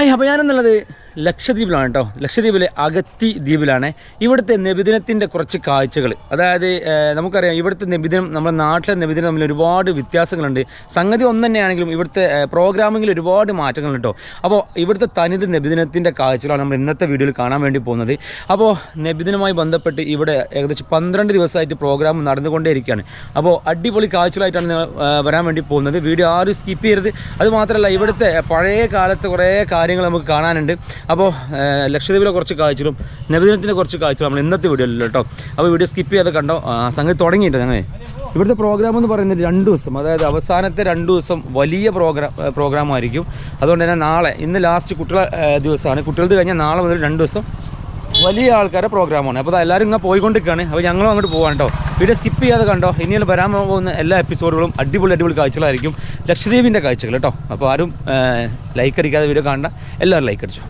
Hi അപ്പോൾ ഞാനെന്നുള്ളത് ലക്ഷദ്വീപിലാണ് കേട്ടോ ലക്ഷദ്വീപിലെ അഗത്തി ദ്വീപിലാണ്. ഇവിടുത്തെ നബിദിനത്തിന്റെ കുറച്ച് കാഴ്ചകൾ അതായത് നമുക്കറിയാം ഇവിടുത്തെ നബിദിനം നമ്മുടെ നാട്ടിലെ നബിദിനം തമ്മിൽ ഒരുപാട് വ്യത്യാസങ്ങളുണ്ട്. സംഗതി ഒന്ന് തന്നെയാണെങ്കിലും ഇവിടുത്തെ പ്രോഗ്രാമിങ്ങിൽ ഒരുപാട് മാറ്റങ്ങളുണ്ട് കേട്ടോ അപ്പോൾ ഇവിടുത്തെ തനിത് നബിദിനത്തിന്റെ കാഴ്ചകളാണ് നമ്മൾ ഇന്നത്തെ വീഡിയോയിൽ കാണാൻ വേണ്ടി പോകുന്നത്. അപ്പോൾ നബിദിനവുമായി ബന്ധപ്പെട്ട് ഇവിടെ ഏകദേശം പന്ത്രണ്ട് ദിവസമായിട്ട് പ്രോഗ്രാം നടന്നുകൊണ്ടേയിരിക്കുകയാണ്. അപ്പോൾ അടിപൊളി കാഴ്ചകളായിട്ടാണ് വരാൻ വേണ്ടി പോകുന്നത്. വീഡിയോ ആരും സ്കിപ്പ് ചെയ്യരുത്. അതുമാത്രമല്ല ഇവിടുത്തെ പഴയ കാലത്ത് കുറേ കാര്യങ്ങൾ നമുക്ക് കാണാനുണ്ട്. അപ്പോൾ ലക്ഷദ്വീപിലെ കുറച്ച് കാഴ്ചകളും നബിദിനത്തിന്റെ കുറച്ച് കാഴ്ചകളും നമ്മൾ ഇന്നത്തെ വീഡിയോയിൽ കേട്ടോ. അപ്പോൾ വീഡിയോ സ്കിപ്പ് ചെയ്യാതെ കണ്ടോ? സംഗതി തുടങ്ങിയിട്ട് ഞങ്ങൾ ഇവിടുത്തെ പ്രോഗ്രാം എന്ന് പറയുന്നത് രണ്ട് ദിവസം അതായത് അവസാനത്തെ രണ്ട് ദിവസം വലിയ പ്രോഗ്രാം പ്രോഗ്രാമായിരിക്കും അതുകൊണ്ട് തന്നെ നാളെ ഇന്ന് ലാസ്റ്റ് കുട്ടികളെ ദിവസമാണ്. കുട്ടികൾക്ക് കഴിഞ്ഞാൽ നാളെ മുതൽ രണ്ട് ദിവസം വലിയ ആൾക്കാരുടെ പ്രോഗ്രാമാണ് അപ്പോൾ എല്ലാവരും ഇങ്ങനെ പോയിക്കൊണ്ടിരിക്കുകയാണ്. അപ്പോൾ ഞങ്ങളും അങ്ങോട്ട് പോകാൻ കേട്ടോ. വീഡിയോ സ്കിപ്പ് ചെയ്യാതെ കണ്ടോ? ഇനിയും വരാൻ പോകുന്ന എല്ലാ എപ്പിസോഡുകളും അടിപൊളി അടിപൊളി കാഴ്ചകളായിരിക്കും ലക്ഷദ്വീപിന്റെ കാഴ്ചകൾ കേട്ടോ. അപ്പോൾ ആരും ലൈക്ക് അടിക്കാതെ വീഡിയോ കാണണ്ട. എല്ലാവരും ലൈക്ക് അടിച്ചു.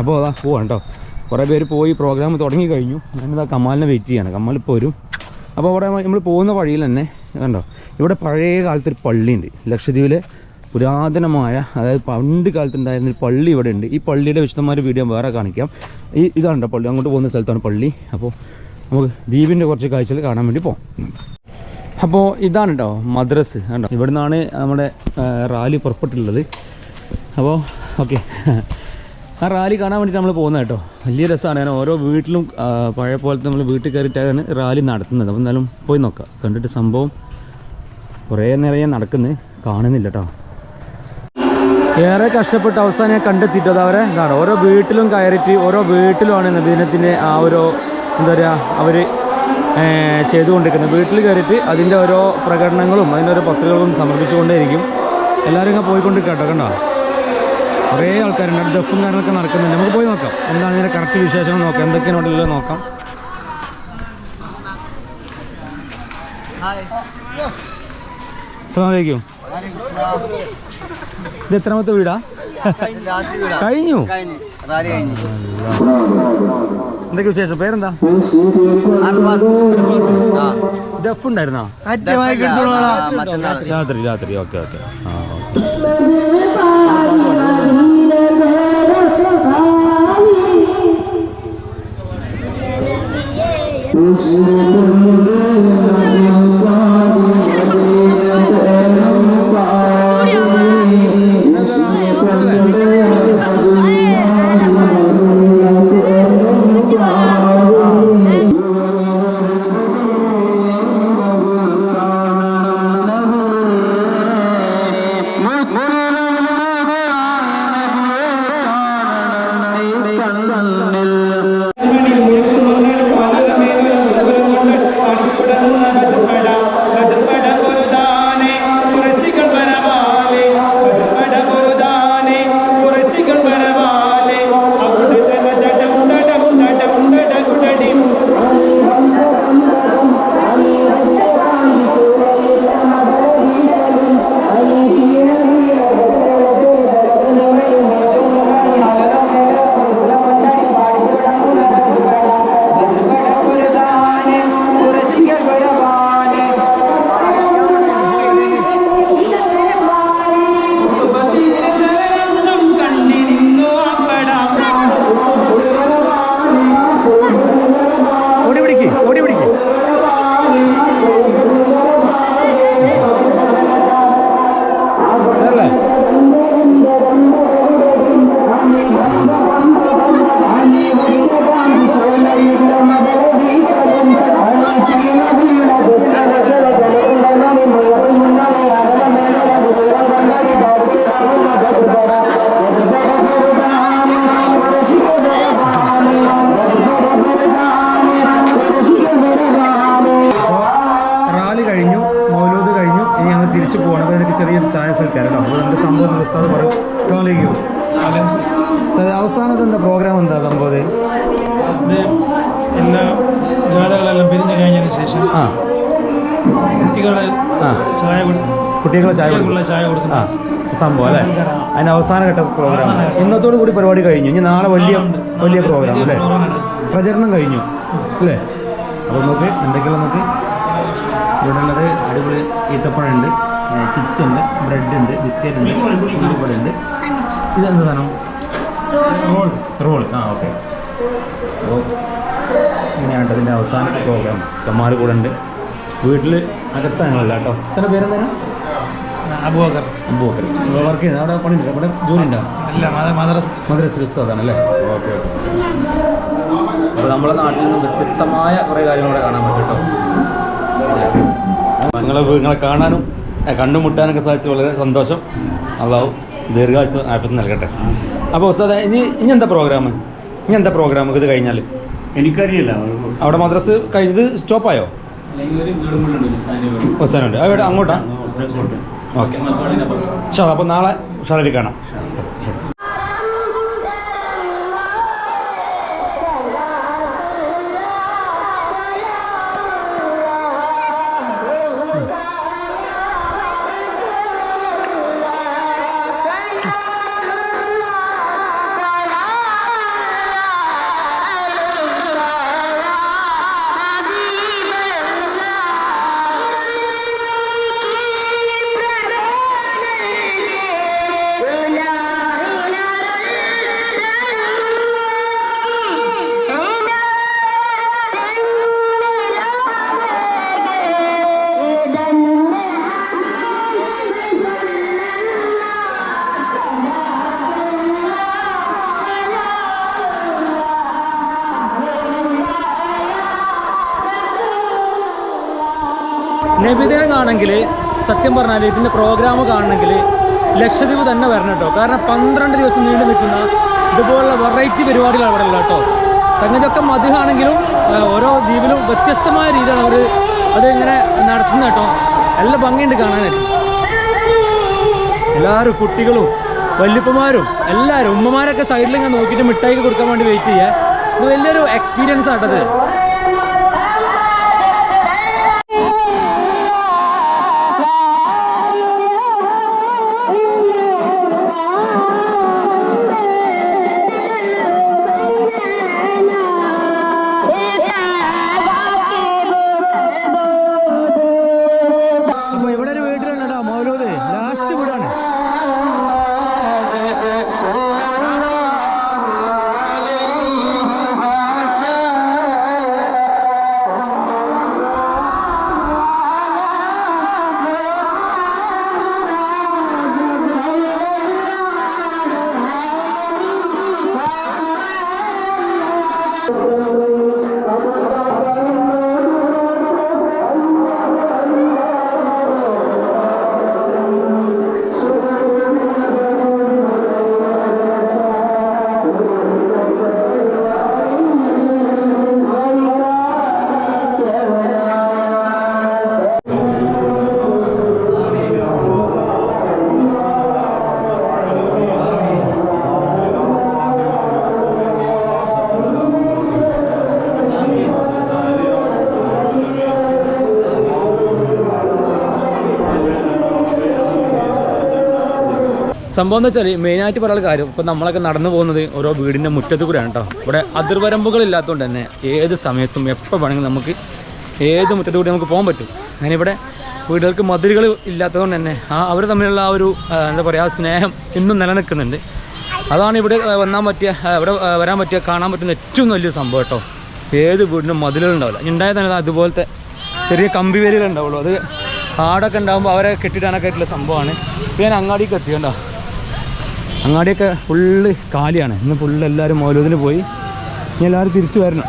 അപ്പോൾ അതാ പോവാം കേട്ടോ കുറേ പേര് പോയി പ്രോഗ്രാം തുടങ്ങി കഴിഞ്ഞു. ഞാനിതാ കമാലിനെ വെയിറ്റ് ചെയ്യാണ്. കമാൽ ഇപ്പോൾ വരും. അപ്പോൾ അവിടെ നമ്മൾ പോകുന്ന വഴിയിൽ തന്നെ കണ്ടോ? ഇവിടെ പഴയ കാലത്തൊരു പള്ളിയുണ്ട്. ലക്ഷദ്വീപിലെ പുരാതനമായ അതായത് പണ്ട് കാലത്തുണ്ടായിരുന്ന ഒരു പള്ളി ഇവിടെ ഉണ്ട്. ഈ പള്ളിയുടെ വിശദമായ വീഡിയോ വേറെ കാണിക്കാം. ഈ ഇതാണ് പള്ളി. അങ്ങോട്ട് പോകുന്ന സ്ഥലത്താണ് പള്ളി. അപ്പോൾ നമുക്ക് ദ്വീപിന്റെ കുറച്ച് കാഴ്ചകൾ കാണാൻ വേണ്ടി പോകാം അപ്പോൾ ഇതാണ് കേട്ടോ മദ്രസ്. കണ്ടോ? ഇവിടെ നിന്നാണ് നമ്മുടെ റാലി പുറപ്പെട്ടിട്ടുള്ളത്. അപ്പോൾ ഓക്കെ. ആ റാലി കാണാൻ വേണ്ടിയിട്ട് നമ്മൾ പോകുന്നത് കേട്ടോ. വലിയ രസമാണ് കാരണം ഓരോ വീട്ടിലും പഴയ പോലത്തെ നമ്മൾ വീട്ടിൽ കയറിയിട്ടാണ് റാലി നടത്തുന്നത്. അപ്പോൾ എന്തായാലും പോയി നോക്കാം. കണ്ടിട്ട് സംഭവം കുറേ നേരം ഞാൻ നടക്കുന്നത് കാണുന്നില്ല കേട്ടോ. ഏറെ കഷ്ടപ്പെട്ട് അവസാനം ഞാൻ കണ്ടെത്തിയിട്ടത് അവരെ ഇതാണ് ഓരോ വീട്ടിലും കയറിയിട്ട് ഓരോ വീട്ടിലുമാണ് നബീനത്തിന്റെ ആ ഒരു എന്താ പറയുക അവർ ചെയ്തുകൊണ്ടിരിക്കുന്നത്. വീട്ടിൽ കയറിയിട്ട് അതിന്റെ ഓരോ പ്രകടനങ്ങളും അതിന്റെ ഓരോ പത്രികകളും സമർപ്പിച്ചുകൊണ്ടേയിരിക്കും. എല്ലാവരും ഇങ്ങനെ പോയിക്കൊണ്ടിരിക്കട്ടോ കണ്ടോ? കുറേ ആൾക്കാരുണ്ട്. അവിടെ ഡെഫും കാര്യങ്ങളൊക്കെ നടക്കുന്നുണ്ട്. നമുക്ക് പോയി നോക്കാം. എന്താണ് ഇതിന്റെ കറക്റ്റ് വിശേഷം നോക്കാം. എന്തൊക്കെയാണ് ഉള്ളത് നോക്കാം. ഇത് എത്രാമത്തെ വീടാ? കഴിഞ്ഞു. എന്തൊക്കെ വിശേഷം? പേരെന്താ? ദഫ് ഉണ്ടായിരുന്നോ? രാത്രി രാത്രി. Okay okay. ആ. تسرق الذين ചെറിയൊരു ചായ സൽക്കാരം കേട്ടോ അപ്പോൾ എന്റെ സംഭവം ഉസ്താദ് പറയും സാർ അവസാനത്തെ എന്താ പ്രോഗ്രാം എന്താ സംഭവം എല്ലാ ജാഥകളെല്ലാം പിരിഞ്ഞു കഴിഞ്ഞതിന് ശേഷം ആ. കുട്ടികളെ ആ. ചായ കുട്ടികളെ ചായ ചായ ആ കൊടുക്കുന്ന സംഭവം അല്ലേ അതിന് അവസാനഘട്ട പ്രോഗ്രാം ഇന്നത്തോടു കൂടി പരിപാടി കഴിഞ്ഞു. ഇനി നാളെ വലിയ വലിയ പ്രോഗ്രാം അല്ലേ? പ്രചരണം കഴിഞ്ഞു. അല്ലേ? അപ്പോൾ നോക്ക് എന്തൊക്കെയുള്ള നോക്ക്? ഇവിടെ ഉള്ളത് അടിപൊളി ഈത്തപ്പഴമുണ്ട് ചിപ്സ് ഉണ്ട് ബ്രെഡ് ഉണ്ട് ബിസ്ക്കറ്റ് ഉണ്ട് ഉള്ളിപ്പൊടി ഉണ്ട് ഇതെന്ത് സാധനം? റോൾ. റോൾ. ആ ഓക്കെ അപ്പോൾ ഇങ്ങനെയാണ് അതിന്റെ അവസാന പ്രോഗ്രാം കമ്മാർ കൂടെ ഉണ്ട്. വീട്ടിൽ അകത്താണല്ല കേട്ടോ. സാറിന്റെ പേരെന്താണ്? അബൂബക്കർ. അബൂബക്കർ. വർക്ക് ചെയ്യുന്നത് അവിടെ പണിയുണ്ട്? അവിടെ ജോലി ഉണ്ടോ? അല്ല മദ്രസ്. മദ്രസ ഉസ്താദാണല്ലേ? Okay okay. അപ്പോൾ നമ്മുടെ നാട്ടിൽ നിന്ന് വ്യത്യസ്തമായ കുറേ കാര്യങ്ങൾ ഇവിടെ കാണാൻ പറ്റും കേട്ടോ. നിങ്ങളെ നിങ്ങളെ കാണാനും കണ്ടുമുട്ടാനൊക്കെ സാധിച്ചു വളരെ സന്തോഷം. അള്ളാഹു ദീർഘായുസ് ആഫത്ത് നൽകട്ടെ. അപ്പോൾ ഉസ്താദ് ഇനി ഇനി എന്താ പ്രോഗ്രാം? ഇനി എന്താ പ്രോഗ്രാം? ഇത് കഴിഞ്ഞാൽ എനിക്കറിയില്ല. അവിടെ മദ്രസ് കഴിഞ്ഞത് സ്റ്റോപ്പായോ? ബസ്സാനുണ്ട് അവിടെ അങ്ങോട്ടാ? ഓക്കെ. ഷാ അപ്പോൾ നാളെ ഷാറിൽ കാണാം. നബിദിനം കാണണമെങ്കിൽ സത്യം പറഞ്ഞാൽ ഇതിന്റെ പ്രോഗ്രാം കാണണമെങ്കിൽ ലക്ഷദ്വീപ് തന്നെ വരണം കേട്ടോ. കാരണം പന്ത്രണ്ട് ദിവസം നീണ്ടു നിൽക്കുന്ന ഇതുപോലുള്ള വെറൈറ്റി പരിപാടികൾ അവിടെ ഉള്ളത് കേട്ടോ. സംഗതിയൊക്കെ മധുഹാണെങ്കിലും ഓരോ ദ്വീപിലും വ്യത്യസ്തമായ രീതിയിലാണ് അവർ അത് ഇങ്ങനെ നടത്തുന്നത് കേട്ടോ. നല്ല ഭംഗിയുണ്ട് കാണാനായിട്ട്. എല്ലാവരും കുട്ടികളും വല്യപ്പന്മാരും എല്ലാവരും ഉമ്മമാരൊക്കെ സൈഡിൽ ഇങ്ങനെ നോക്കിയിട്ട് മിഠായിക്ക് കൊടുക്കാൻ വേണ്ടി വെയിറ്റ് ചെയ്യുക. ഇത് വലിയൊരു എക്സ്പീരിയൻസ് ആട്ടത്. സംഭവം എന്ന് വെച്ചാൽ മെയിനായിട്ട് പറയാൻ കാര്യം ഇപ്പം നമ്മളൊക്കെ നടന്നു പോകുന്നത് ഓരോ വീടിന്റെ മുറ്റത്ത് കൂടെയാണ് കേട്ടോ ഇവിടെ അതിർവരമ്പുകളില്ലാത്തതുകൊണ്ട് തന്നെ ഏത് സമയത്തും എപ്പോൾ വേണമെങ്കിലും നമുക്ക് ഏത് മുറ്റത്ത് കൂടി നമുക്ക് പോകാൻ പറ്റും. അങ്ങനെ ഇവിടെ വീടുകൾക്ക് മതിലുകൾ ഇല്ലാത്തതുകൊണ്ട് തന്നെ ആ അവർ തമ്മിലുള്ള ആ ഒരു എന്താ പറയുക സ്നേഹം ഇന്നും നിലനിൽക്കുന്നുണ്ട്. അതാണ് ഇവിടെ വന്നാൽ പറ്റിയ ഇവിടെ വരാൻ പറ്റിയ കാണാൻ പറ്റുന്ന ഏറ്റവും വലിയ സംഭവം കേട്ടോ ഏത് വീടിനും മതിലുകൾ ഉണ്ടാവില്ല. ഉണ്ടായ തന്നെ അതുപോലത്തെ ചെറിയ കമ്പി വേലികൾ ഉണ്ടാവുള്ളൂ. അത് ആടൊക്കെ ഉണ്ടാകുമ്പോൾ അവരെ കെട്ടിയിടാനൊക്കെ ആയിട്ടുള്ള സംഭവമാണ്. ഞാൻ അങ്ങാടിക്ക് എത്തി കണ്ടോ അങ്ങാടിയൊക്കെ ഫുള്ള് കാലിയാണ്. ഇന്ന് ഫുള്ള് എല്ലാവരും മൗലൂദിന് പോയി. ഇനി എല്ലാവരും തിരിച്ചു വരണം.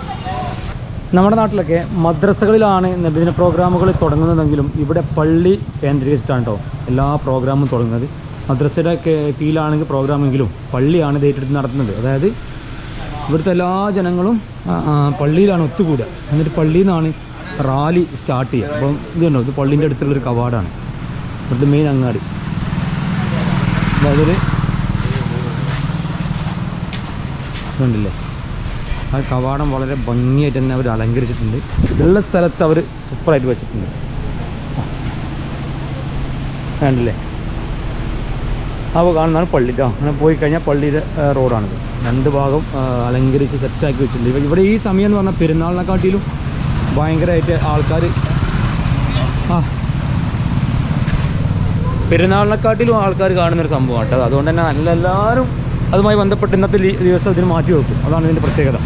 നമ്മുടെ നാട്ടിലൊക്കെ മദ്രസകളിലാണ് നബിദിന പ്രോഗ്രാമുകൾ തുടങ്ങുന്നതെങ്കിലും ഇവിടെ പള്ളി കേന്ദ്രീകരിച്ചിട്ടാണ് കേട്ടോ എല്ലാ പ്രോഗ്രാമും തുടങ്ങുന്നത്. മദ്രസയുടെ കീഴിലാണെങ്കിൽ പ്രോഗ്രാമെങ്കിലും പള്ളിയാണ് ഇതേറ്റെടുത്ത് നടത്തുന്നത്. അതായത് ഇവിടുത്തെ എല്ലാ ജനങ്ങളും പള്ളിയിലാണ് ഒത്തുകൂടുക. എന്നിട്ട് പള്ളിയിൽ നിന്നാണ് റാലി സ്റ്റാർട്ട് ചെയ്യുക. അപ്പം ഇതുണ്ടോ ഇത് പള്ളീന്റെ അടുത്തുള്ളൊരു കവാടാണ്. ഇവിടുത്തെ മെയിൻ അങ്ങാടി. അതായത് ഒരു കണ്ടില്ലേ ആ കവാടം വളരെ ഭംഗിയായിട്ട് തന്നെ അവർ അലങ്കരിച്ചിട്ടുണ്ട്. ഉള്ള സ്ഥലത്ത് അവർ സൂപ്പറായിട്ട് വെച്ചിട്ടുണ്ട്. കണ്ടില്ലേ? അപ്പോൾ കാണുന്നതാണ് പള്ളി കേട്ടോ അങ്ങനെ പോയി കഴിഞ്ഞാൽ പള്ളിയുടെ റോഡാണിത്. രണ്ട് ഭാഗം അലങ്കരിച്ച് സെറ്റാക്കി വെച്ചിട്ടുണ്ട്. ഇവിടെ ഈ സമയം എന്ന് പറഞ്ഞാൽ പെരുന്നാളിനെക്കാട്ടിലും ഭയങ്കരമായിട്ട് ആൾക്കാർ ആ. പെരുന്നാളിനെക്കാട്ടിലും ആൾക്കാർ കാണുന്നൊരു സംഭവമാണ് കേട്ടോ അതുകൊണ്ട് തന്നെ നല്ല എല്ലാവരും അതുമായി ബന്ധപ്പെട്ട് ഇന്നത്തെ ദിവസം ഇതിന് മാറ്റി വെക്കും. അതാണ് ഇതിന്റെ പ്രത്യേകത.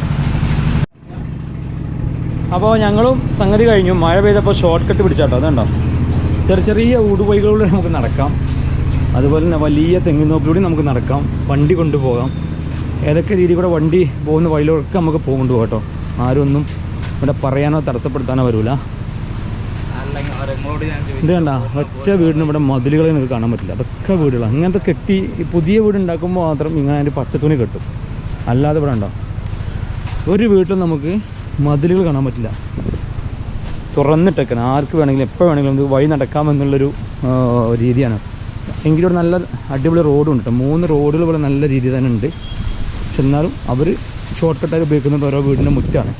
അപ്പോൾ ഞങ്ങളും സംഗതി കഴിഞ്ഞു. മഴ പെയ്തപ്പോൾ ഷോർട്ട് കട്ട് പിടിച്ചാട്ടോ. അതുണ്ടോ ചെറിയ ചെറിയ ഊടുപൈകളിലൂടെ നമുക്ക് നടക്കാം. അതുപോലെ തന്നെ വലിയ തെങ്ങിനോപ്പിലൂടെ നമുക്ക് നടക്കാം. വണ്ടി കൊണ്ടുപോകാം. ഏതൊക്കെ രീതിയിൽ കൂടെ വണ്ടി പോകുന്ന വഴിയിലൊക്കെ നമുക്ക് പോകുന്നുണ്ട് കേട്ടോ. ആരും ഒന്നും ഇവിടെ പറയാനോ തടസ്സപ്പെടുത്താനോ വരില്ല ഇത് കണ്ട ഒറ്റ വീടിന് ഇവിടെ മതിലുകളെ നിങ്ങൾക്ക് കാണാൻ പറ്റില്ല. അതൊക്കെ വീടുകളാണ് അങ്ങനത്തെ കെട്ടി പുതിയ വീട് ഉണ്ടാക്കുമ്പോൾ മാത്രം ഇങ്ങനെ അതിന്റെ പച്ചത്തുണി കെട്ടും. അല്ലാതെ ഇവിടെ ഉണ്ടോ ഒരു വീട്ടിലും നമുക്ക് മതിലുകൾ കാണാൻ പറ്റില്ല. തുറന്നിട്ടേക്കണം. ആർക്ക് വേണമെങ്കിലും എപ്പോൾ വേണമെങ്കിലും നമുക്ക് വഴി നടക്കാമെന്നുള്ളൊരു രീതിയാണ്. എങ്കിലും ഇവിടെ നല്ല അടിപൊളി റോഡും ഉണ്ട് മൂന്ന് റോഡുകൾ ഇവിടെ നല്ല രീതി തന്നെ ഉണ്ട്. പക്ഷെ എന്നാലും അവർ ഷോർട്ട് കട്ടായി ഉപയോഗിക്കുന്നത് ഓരോ വീടിന്റെ മുറ്റാണ്.